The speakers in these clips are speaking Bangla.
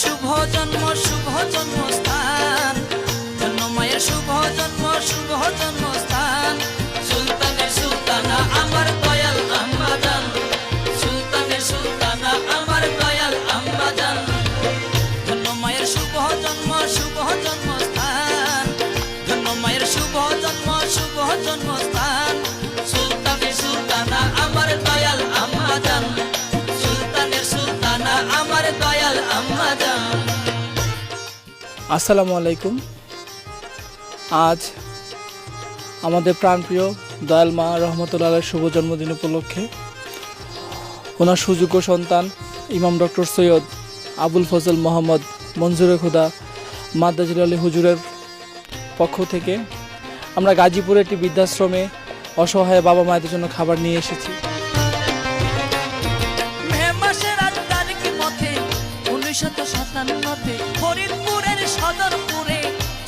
শুভ জন্ম শুভ জন্মস্থান। আসসালামু আলাইকুম। আজ আমাদের প্রাণপ্রিয় দয়াল মা রহমতুল্লাহ শুভ জন্মদিন উপলক্ষে ওনার সুযোগ্য সন্তান ইমাম ডক্টর সৈয়দ আবুল ফজল মোহাম্মদ মঞ্জুরে খুদা মাদ্দাজুল আলী হুজুরের পক্ষ থেকে আমরা গাজীপুরে একটি বৃদ্ধাশ্রমে অসহায় বাবা মায়েদের জন্য খাবার নিয়ে এসেছি। উনিশশত সাতান্নতে ফরিদপুরের সদরপুরে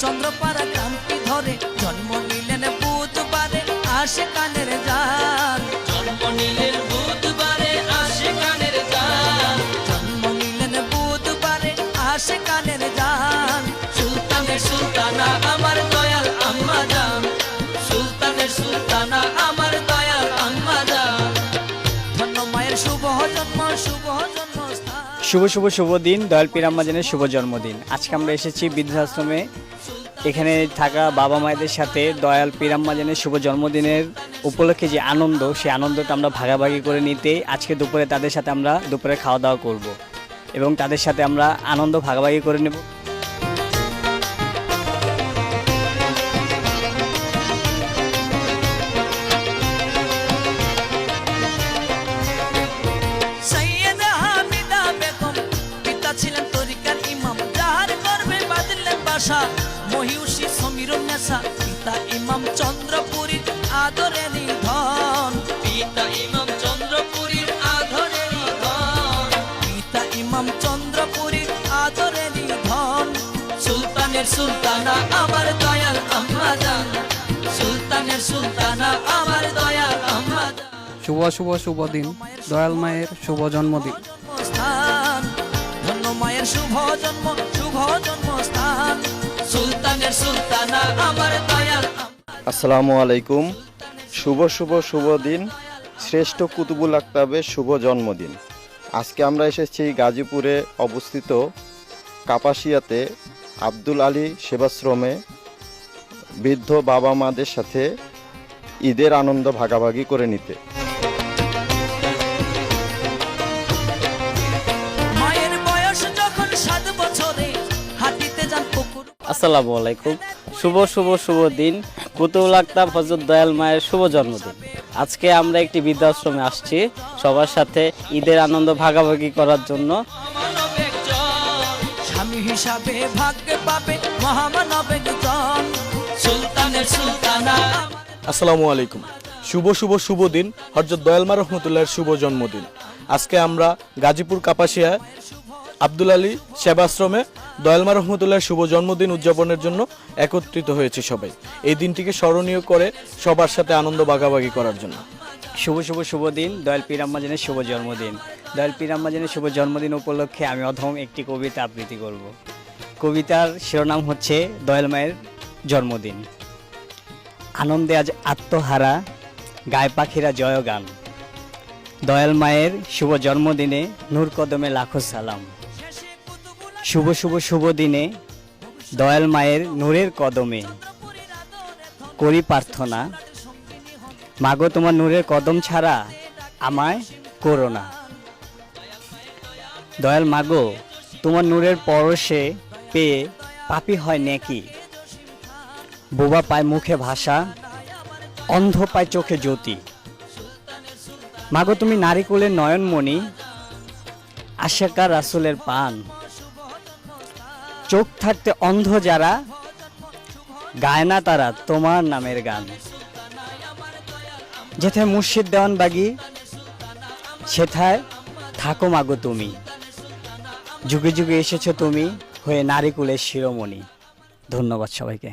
চন্দ্রপাড়া ক্রান্তি ধরে জন্ম নিলেন বুধবারে আসে কানের যান শুভ শুভ শুভ দিন, দয়াল পিরাম্মাজানের শুভ জন্মদিন। আজকে আমরা এসেছি বৃদ্ধাশ্রমে। এখানে থাকা বাবা মায়েদের সাথে দয়াল পিরাম্মাজানের শুভ জন্মদিনের উপলক্ষে যে আনন্দ, সেই আনন্দটা আমরা ভাগাভাগি করে নিতে আজকে দুপুরে তাদের সাথে আমরা দুপুরে খাওয়া দাওয়া করব এবং তাদের সাথে আমরা আনন্দ ভাগাভাগি করে নেব। সুলতানের সুলতানা আমার দয়াল আম্মা জান সুলতানের সুলতানা আমার দয়াল আম্মা শুভ শুভ শুভ দিন। দয়াল মায়ের শুভ জন্মদিন। ধন্য মায়ের শুভ জন্ম শুভ জন্মস্থান। সুলতানের সুলতানা আমার দয়াল আসসালামু আলাইকুম। শুভ শুভ শুভ দিন। শ্রেষ্ঠ কুতুবুল আক্তাবের শুভ জন্মদিন। আজকে আমরা এসেছি গাজীপুরে অবস্থিত কাপাসিয়াতে আব্দুল আলী সেবাশ্রমে বৃদ্ধ বাবা মাদের সাথে ঈদের আনন্দ ভাগাভাগি করে নিতে। আসসালামু আলাইকুম। শুভ শুভ শুভ দিন। কুতুল আক্তাব হজরত দয়াল মায়ের শুভ জন্মদিন। আজকে আমরা একটি বৃদ্ধাশ্রমে আসছি সবার সাথে ঈদের আনন্দ ভাগাভাগি করার জন্য। হিসাবে ভাগ্য পাবে মহামানব একজন সুলতানের সুলতানা। আসসালামু আলাইকুম। শুভ শুভ শুভ দিন। হজরত দয়ালমা রহমতুল্লাহর শুভ জন্মদিন। আজকে আমরা গাজীপুর কাপাসিয়া আব্দুল আলী সেবাশ্রমে দয়ালমা রহমতুল্লাহর শুভ জন্মদিন উদযাপনের জন্য একত্রিত হয়েছে সবাই। এই দিনটিকে স্মরণীয় করে সবার সাথে আনন্দ ভাগাভাগি করার জন্য। শুভ শুভ শুভ দিন। দয়াল পিরাম্মাজানের শুভ জন্মদিন। দয়াল পিরাম্মাজানের শুভ জন্মদিন উপলক্ষে আমি অধম একটি কবিতা আবৃত্তি করব। কবিতার শিরোনাম হচ্ছে দয়াল মায়ের জন্মদিন। আনন্দে আজ আত্মহারা, গায়ে পাখিরা জয়গান দয়াল মায়ের শুভ জন্মদিনে নূর কদমে লাখো সালাম। শুভ শুভ শুভ দিনে দয়াল মায়ের নূরের কদমে করি প্রার্থনা মাগো, তোমার নূরের কদম ছাড়া আমায় করো না। দয়াল মাগো, তোমার নূরের পরশে পেয়ে পাপি হয় নেকি? বোবা পায় মুখে ভাষা, অন্ধ পায় চোখে জ্যোতি। মাগো, তুমি নারিকুলের নয়নমণি আশাকা রাসুলের পান। চোখ থাকতে অন্ধ যারা, গায় না তারা তোমার নামের গান। যেথায় মুর্শিদ দেওয়ান বাগি, সেথায় থাকো মাগো তুমি। যুগে যুগে এসেছ তুমি হয়ে নারীকুলের শিরোমণি। ধন্যবাদ সবাইকে।